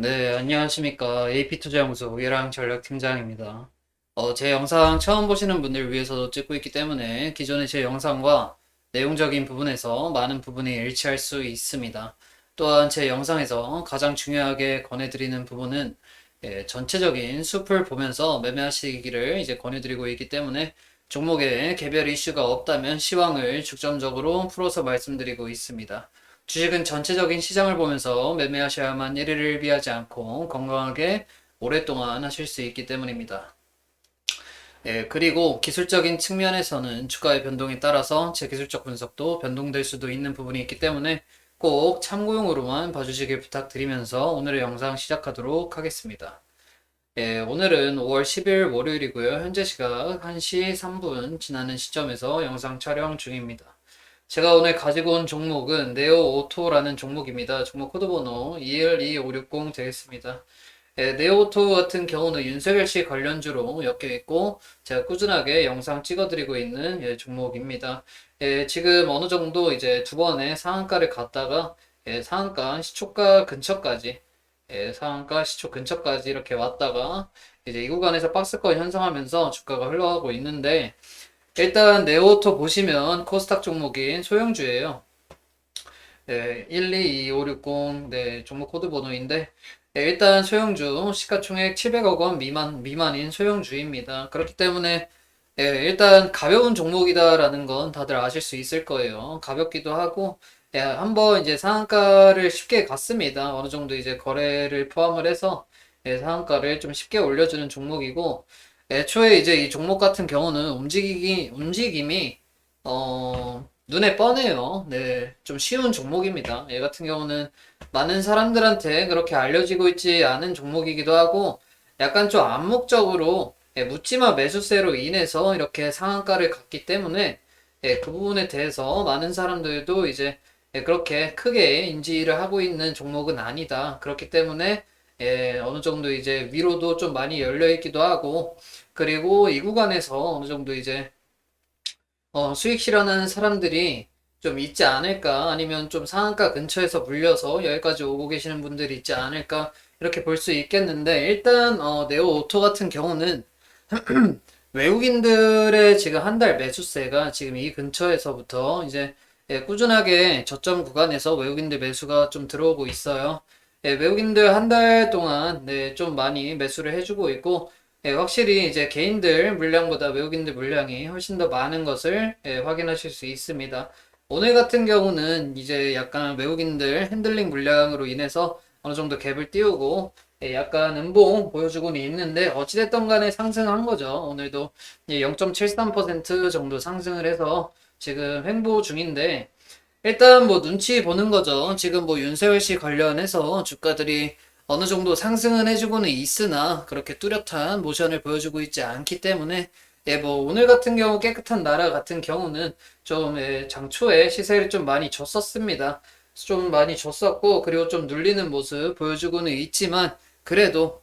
네, 안녕하십니까. AP투자연구소 우예랑 전략팀장입니다. 어, 제 영상 처음 보시는 분들 위해서 찍고 있기 때문에 기존의 제 영상과 내용적인 부분에서 많은 부분이 일치할 수 있습니다. 또한 제 영상에서 가장 중요하게 권해드리는 부분은 예, 전체적인 숲을 보면서 매매하시기를 이제 권해드리고 있기 때문에 종목에 개별 이슈가 없다면 시황을 중점적으로 풀어서 말씀드리고 있습니다. 주식은 전체적인 시장을 보면서 매매하셔야만 1위를 비하지 않고 건강하게 오랫동안 하실 수 있기 때문입니다. 예, 그리고 기술적인 측면에서는 주가의 변동에 따라서 제 기술적 분석도 변동될 수도 있는 부분이 있기 때문에 꼭 참고용으로만 봐주시길 부탁드리면서 오늘의 영상 시작하도록 하겠습니다. 예, 오늘은 5월 10일 월요일이고요. 현재 시각 1시 3분 지나는 시점에서 영상 촬영 중입니다. 제가 오늘 가지고 온 종목은 네오 오토라는 종목입니다. 종목 코드 번호 212560 되겠습니다. 예, 네오오토 같은 경우는 윤석열 씨 관련주로 엮여 있고 제가 꾸준하게 영상 찍어드리고 있는 예, 종목입니다. 예, 지금 어느 정도 이제 두 번의 상한가를 갔다가 예, 상한가 시초가 근처까지 예, 상한가 시초 근처까지 이렇게 왔다가 이제 이 구간에서 박스권 형성하면서 주가가 흘러가고 있는데 일단 네오토 보시면 코스닥 종목인 소형주예요. 네, 122560 네, 종목 코드 번호인데 네, 일단 소형주 시가총액 700억 원 미만 미만인 소형주입니다. 그렇기 때문에 예, 일단 가벼운 종목이다라는 건 다들 아실 수 있을 거예요. 가볍기도 하고 예, 한번 이제 상한가를 쉽게 갔습니다. 어느 정도 이제 거래를 포함을 해서 예, 상한가를 좀 쉽게 올려주는 종목이고 애초에 이제 이 종목 같은 경우는 움직이기 움직임이 어 눈에 뻔해요. 네, 좀 쉬운 종목입니다. 얘 같은 경우는 많은 사람들한테 그렇게 알려지고 있지 않은 종목이기도 하고 약간 좀 암묵적으로 예, 묻지마 매수세로 인해서 이렇게 상한가를 갔기 때문에 예, 그 부분에 대해서 많은 사람들도 이제 예, 그렇게 크게 인지를 하고 있는 종목은 아니다. 그렇기 때문에 예, 어느 정도 이제 위로도 좀 많이 열려 있기도 하고 그리고 이 구간에서 어느 정도 이제 어, 수익 실현하는 사람들이 좀 있지 않을까 아니면 좀 상한가 근처에서 물려서 여기까지 오고 계시는 분들이 있지 않을까 이렇게 볼 수 있겠는데 일단 어, 네오 오토 같은 경우는 외국인들의 지금 한 달 매수세가 지금 이 근처에서부터 이제 예, 꾸준하게 저점 구간에서 외국인들 매수가 좀 들어오고 있어요. 예, 외국인들 한 달 동안 네, 좀 많이 매수를 해주고 있고 예, 확실히 이제 개인들 물량보다 외국인들 물량이 훨씬 더 많은 것을 예, 확인하실 수 있습니다. 오늘 같은 경우는 이제 약간 외국인들 핸들링 물량으로 인해서 어느 정도 갭을 띄우고 예, 약간 음봉 보여주고는 있는데 어찌됐든 간에 상승한 거죠. 오늘도 0.73% 정도 상승을 해서 지금 횡보 중인데 일단 뭐 눈치 보는 거죠. 지금 뭐 윤석열 씨 관련해서 주가들이 어느 정도 상승은 해주고는 있으나 그렇게 뚜렷한 모션을 보여주고 있지 않기 때문에 예, 뭐 오늘 같은 경우 깨끗한 나라 같은 경우는 좀 예, 장초에 시세를 좀 많이 줬었습니다. 좀 많이 줬었고 그리고 좀 눌리는 모습 보여주고는 있지만 그래도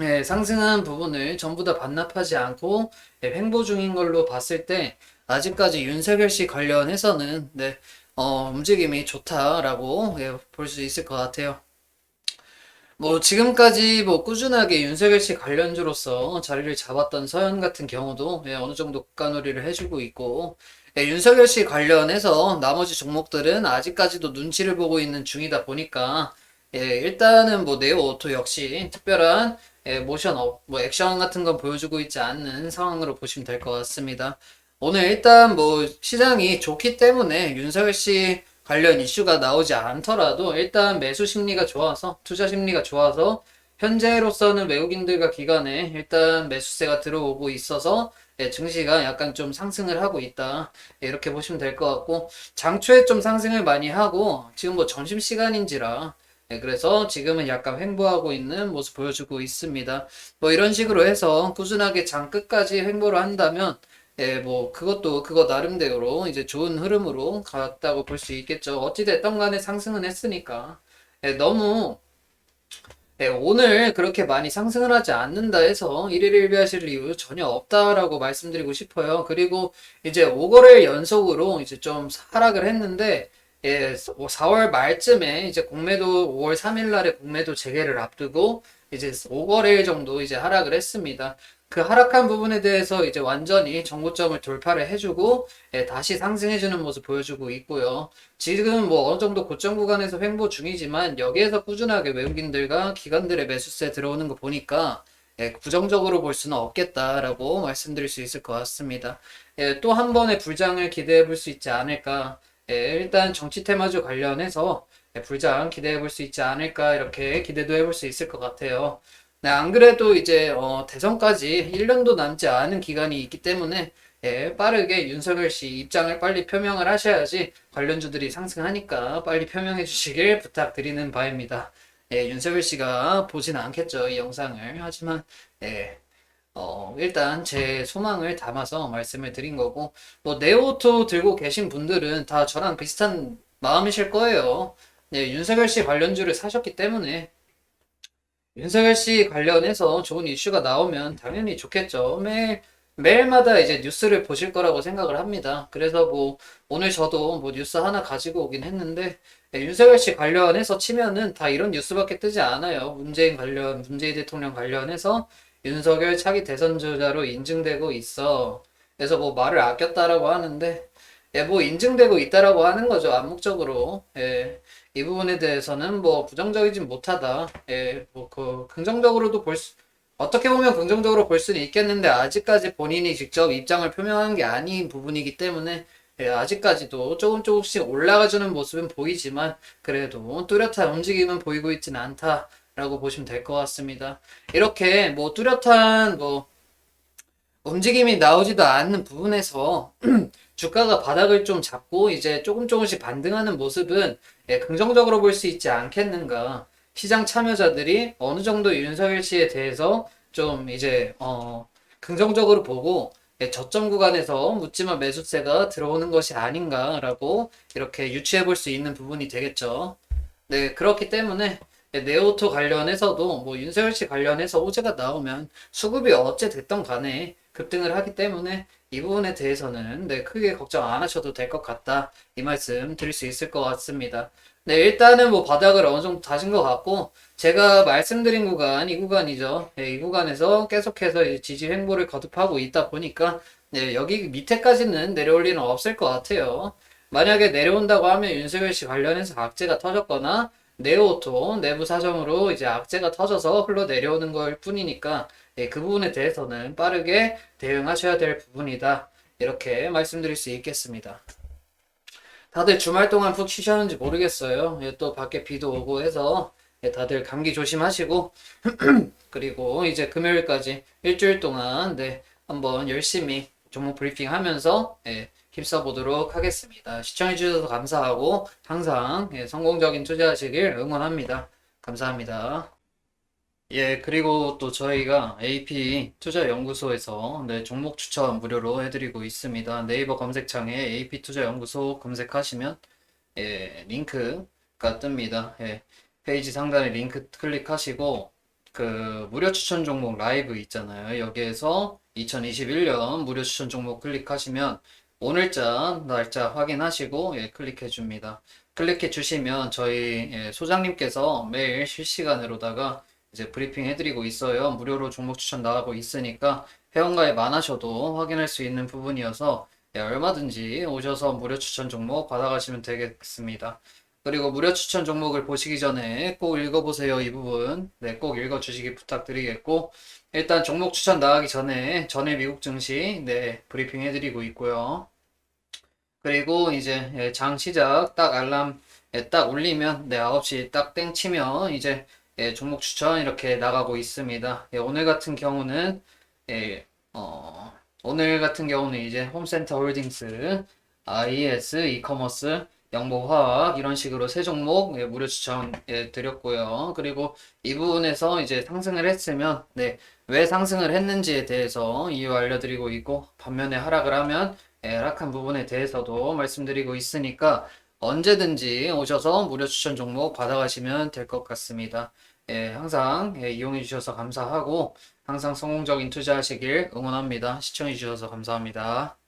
예, 상승한 부분을 전부 다 반납하지 않고 예, 횡보 중인 걸로 봤을 때 아직까지 윤석열 씨 관련해서는 네, 어, 움직임이 좋다라고 예, 볼 수 있을 것 같아요. 뭐 지금까지 뭐 꾸준하게 윤석열 씨 관련주로서 자리를 잡았던 서현 같은 경우도 예, 어느 정도 국가놀이를 해주고 있고 예, 윤석열 씨 관련해서 나머지 종목들은 아직까지도 눈치를 보고 있는 중이다 보니까 예, 일단은 뭐 네오 오토 역시 특별한 예, 모션 업, 뭐 액션 같은 건 보여주고 있지 않는 상황으로 보시면 될 것 같습니다. 오늘 일단 뭐 시장이 좋기 때문에 윤석열 씨 관련 이슈가 나오지 않더라도 일단 매수 심리가 좋아서 투자 심리가 좋아서 현재로서는 외국인들과 기관에 일단 매수세가 들어오고 있어서 예, 증시가 약간 좀 상승을 하고 있다 예, 이렇게 보시면 될 것 같고 장초에 좀 상승을 많이 하고 지금 뭐 점심 시간인지라 예, 그래서 지금은 약간 횡보하고 있는 모습 보여주고 있습니다. 뭐 이런 식으로 해서 꾸준하게 장 끝까지 횡보를 한다면 예, 뭐 그것도 그거 나름대로 이제 좋은 흐름으로 갔다고 볼 수 있겠죠. 어찌 됐던 간에 상승은 했으니까. 예, 너무 예, 오늘 그렇게 많이 상승을 하지 않는다 해서 1일 1비 하실 이유 전혀 없다라고 말씀드리고 싶어요. 그리고 이제 5거래일 연속으로 이제 좀 하락을 했는데 예, 4월 말쯤에 이제 공매도 5월 3일 날에 공매도 재개를 앞두고 이제 5거래일 정도 이제 하락을 했습니다. 그 하락한 부분에 대해서 이제 완전히 정고점을 돌파를 해주고 예, 다시 상승해주는 모습 보여주고 있고요. 지금 뭐 어느 정도 고점 구간에서 횡보 중이지만 여기에서 꾸준하게 외국인들과 기관들의 매수세 들어오는 거 보니까 예, 부정적으로 볼 수는 없겠다라고 말씀드릴 수 있을 것 같습니다. 예, 또 한 번의 불장을 기대해 볼 수 있지 않을까. 예, 일단 정치 테마주 관련해서 예, 불장 기대해 볼 수 있지 않을까 이렇게 기대도 해볼 수 있을 것 같아요. 네, 안 그래도 이제 어, 대선까지 1년도 남지 않은 기간이 있기 때문에 예, 빠르게 윤석열 씨 입장을 빨리 표명을 하셔야지 관련주들이 상승하니까 빨리 표명해 주시길 부탁드리는 바입니다. 예, 윤석열 씨가 보진 않겠죠, 이 영상을. 하지만, 예, 어, 일단 제 소망을 담아서 말씀을 드린 거고, 뭐, 네오토 들고 계신 분들은 다 저랑 비슷한 마음이실 거예요. 예, 윤석열 씨 관련주를 사셨기 때문에, 윤석열 씨 관련해서 좋은 이슈가 나오면 당연히 좋겠죠. 매일, 매일마다 이제 뉴스를 보실 거라고 생각을 합니다. 그래서 뭐, 오늘 저도 뭐 뉴스 하나 가지고 오긴 했는데, 네, 윤석열 씨 관련해서 치면은 다 이런 뉴스밖에 뜨지 않아요. 문재인 관련, 문재인 대통령 관련해서 윤석열 차기 대선 주자로 인증되고 있어. 그래서 뭐 말을 아꼈다라고 하는데, 예, 뭐 인증되고 있다라고 하는 거죠. 암묵적으로. 예, 이 부분에 대해서는 뭐 부정적이진 못하다. 예, 뭐그 긍정적으로도 볼 수, 어떻게 보면 긍정적으로 볼 수는 있겠는데 아직까지 본인이 직접 입장을 표명한 게 아닌 부분이기 때문에 예, 아직까지도 조금 조금씩 올라가주는 모습은 보이지만 그래도 뚜렷한 움직임은 보이고 있지는 않다라고 보시면 될 것 같습니다. 이렇게 뭐 뚜렷한 뭐 움직임이 나오지도 않는 부분에서 주가가 바닥을 좀 잡고 이제 조금 조금씩 반등하는 모습은 예, 긍정적으로 볼 수 있지 않겠는가. 시장 참여자들이 어느 정도 윤석열 씨에 대해서 좀 이제 어 긍정적으로 보고 예, 저점 구간에서 묻지마 매수세가 들어오는 것이 아닌가라고 이렇게 유추해 볼 수 있는 부분이 되겠죠. 네, 그렇기 때문에 예, 네오토 관련해서도 뭐 윤석열 씨 관련해서 호재가 나오면 수급이 어째 됐던 간에 급등을 하기 때문에 이 부분에 대해서는 네, 크게 걱정 안 하셔도 될 것 같다. 이 말씀 드릴 수 있을 것 같습니다. 네, 일단은 뭐 바닥을 어느 정도 다진 것 같고, 제가 말씀드린 구간, 이 구간이죠. 네, 이 구간에서 계속해서 지지 횡보를 거듭하고 있다 보니까, 네, 여기 밑에까지는 내려올 일은 없을 것 같아요. 만약에 내려온다고 하면 윤석열 씨 관련해서 악재가 터졌거나, 네오토 내부 사정으로 이제 악재가 터져서 흘러 내려오는 걸 뿐이니까, 네, 그 부분에 대해서는 빠르게 대응하셔야 될 부분이다. 이렇게 말씀드릴 수 있겠습니다. 다들 주말 동안 푹 쉬셨는지 모르겠어요. 예, 또 밖에 비도 오고 해서 예, 다들 감기 조심하시고 그리고 이제 금요일까지 일주일 동안 네, 한번 열심히 종목 브리핑 하면서 예, 힘써 보도록 하겠습니다. 시청해 주셔서 감사하고 항상 예, 성공적인 투자하시길 응원합니다. 감사합니다. 예, 그리고 또 저희가 AP 투자연구소에서 네, 종목 추천 무료로 해드리고 있습니다. 네이버 검색창에 AP 투자연구소 검색하시면 예, 링크가 뜹니다. 예, 페이지 상단에 링크 클릭하시고 그 무료 추천 종목 라이브 있잖아요. 여기에서 2021년 무료 추천 종목 클릭하시면 오늘자 날짜 확인하시고 예, 클릭해 줍니다. 클릭해 주시면 저희 예, 소장님께서 매일 실시간으로다가 이제 브리핑 해드리고 있어요. 무료로 종목 추천 나가고 있으니까 회원가입 안 하셔도 확인할 수 있는 부분이어서 예, 얼마든지 오셔서 무료 추천 종목 받아가시면 되겠습니다. 그리고 무료 추천 종목을 보시기 전에 꼭 읽어보세요. 이 부분. 네, 꼭 읽어주시기 부탁드리겠고, 일단 종목 추천 나가기 전에 전일 미국 증시, 네, 브리핑 해드리고 있고요. 그리고 이제 예, 장 시작 딱 알람 예, 딱 울리면 네, 9시 딱 땡 치면 이제 예, 종목 추천 이렇게 나가고 있습니다. 예, 오늘 같은 경우는 예, 어, 오늘 같은 경우는 이제 홈센터 홀딩스, IS, 이커머스, 영보화학 이런 식으로 세 종목 예, 무료 추천 예, 드렸고요. 그리고 이 부분에서 이제 상승을 했으면 네, 왜 상승을 했는지에 대해서 이유 알려드리고 있고 반면에 하락을 하면 예, 하락한 부분에 대해서도 말씀드리고 있으니까 언제든지 오셔서 무료 추천 종목 받아가시면 될 것 같습니다. 예, 항상 예, 이용해 주셔서 감사하고 항상 성공적인 투자하시길 응원합니다. 시청해 주셔서 감사합니다.